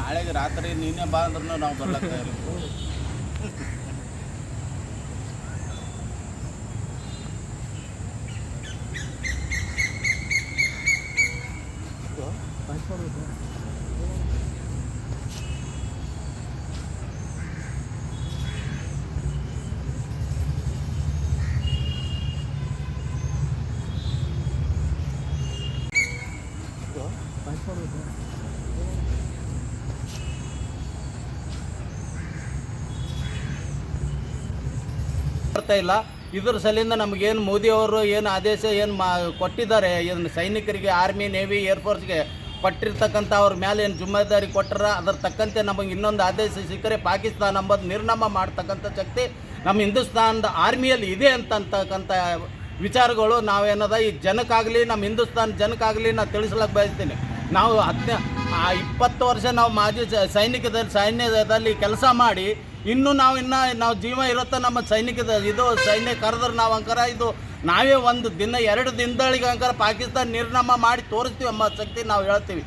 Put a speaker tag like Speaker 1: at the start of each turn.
Speaker 1: ನಾಳೆಗೆ ರಾತ್ರಿ ನೀನೇ ಬಾ ಅಂದ್ರೂ ನಾವು ಬರ್ಲಕ್ಕ ಬರ್ತಾ ಇಲ್ಲ. ಇದ್ರ ಸಲಿಂದ ನಮಗೇನು ಮೋದಿಯವರು ಏನು ಆದೇಶ ಏನು ಮಾ ಕೊಟ್ಟಿದ್ದಾರೆ, ಏನು ಸೈನಿಕರಿಗೆ ಆರ್ಮಿ ನೇವಿ ಏರ್ಫೋರ್ಸ್ಗೆ ಕೊಟ್ಟಿರ್ತಕ್ಕಂಥ ಅವ್ರ ಮೇಲೆ ಏನು ಜುಮ್ಮೆದಾರಿ ಕೊಟ್ಟರ ಅದ್ರ ತಕ್ಕಂತೆ ನಮಗೆ ಇನ್ನೊಂದು ಆದೇಶ ಸಿಕ್ಕರೆ ಪಾಕಿಸ್ತಾನ ಅಂಬೋದು ನಿರ್ನಾಮ ಮಾಡ್ತಕ್ಕಂಥ ಶಕ್ತಿ ನಮ್ಮ ಹಿಂದೂಸ್ತಾನದ ಆರ್ಮಿಯಲ್ಲಿ ಇದೆ ಅಂತಕ್ಕಂಥ ವಿಚಾರಗಳು ನಾವೇನದ ಈ ಜನಕ್ಕಾಗಲಿ ನಮ್ಮ ಹಿಂದೂಸ್ತಾನ ಜನಕ್ಕಾಗಲಿ ನಾನು ತಿಳಿಸ್ಲಕ್ಕೆ ಬಯಸ್ತೀನಿ. ನಾವು ಹದಿನ ಆ ಇಪ್ಪತ್ತು ವರ್ಷ ನಾವು ಮಾಜಿ ಸೈನಿಕದಲ್ಲಿ ಸೈನ್ಯದಲ್ಲಿ ಕೆಲಸ ಮಾಡಿ, ಇನ್ನೂ ನಾವು ಇನ್ನು ನಾವು ಜೀವ ಇರುತ್ತೆ ನಮ್ಮ ಸೈನಿಕದ ಇದು ಸೈನ್ಯ ಕರೆದ್ರೆ ನಾವು ಅಂಕರ ಇದು ನಾವೇ ಒಂದು ದಿನ, ಎರಡು ದಿನದೊಳಗೆ ಅಂಕರ ಪಾಕಿಸ್ತಾನ ನಿರ್ನಾಮ ಮಾಡಿ ತೋರಿಸ್ತೀವಿ ಎಂಬ ಶಕ್ತಿ ನಾವು ಹೇಳ್ತೀವಿ.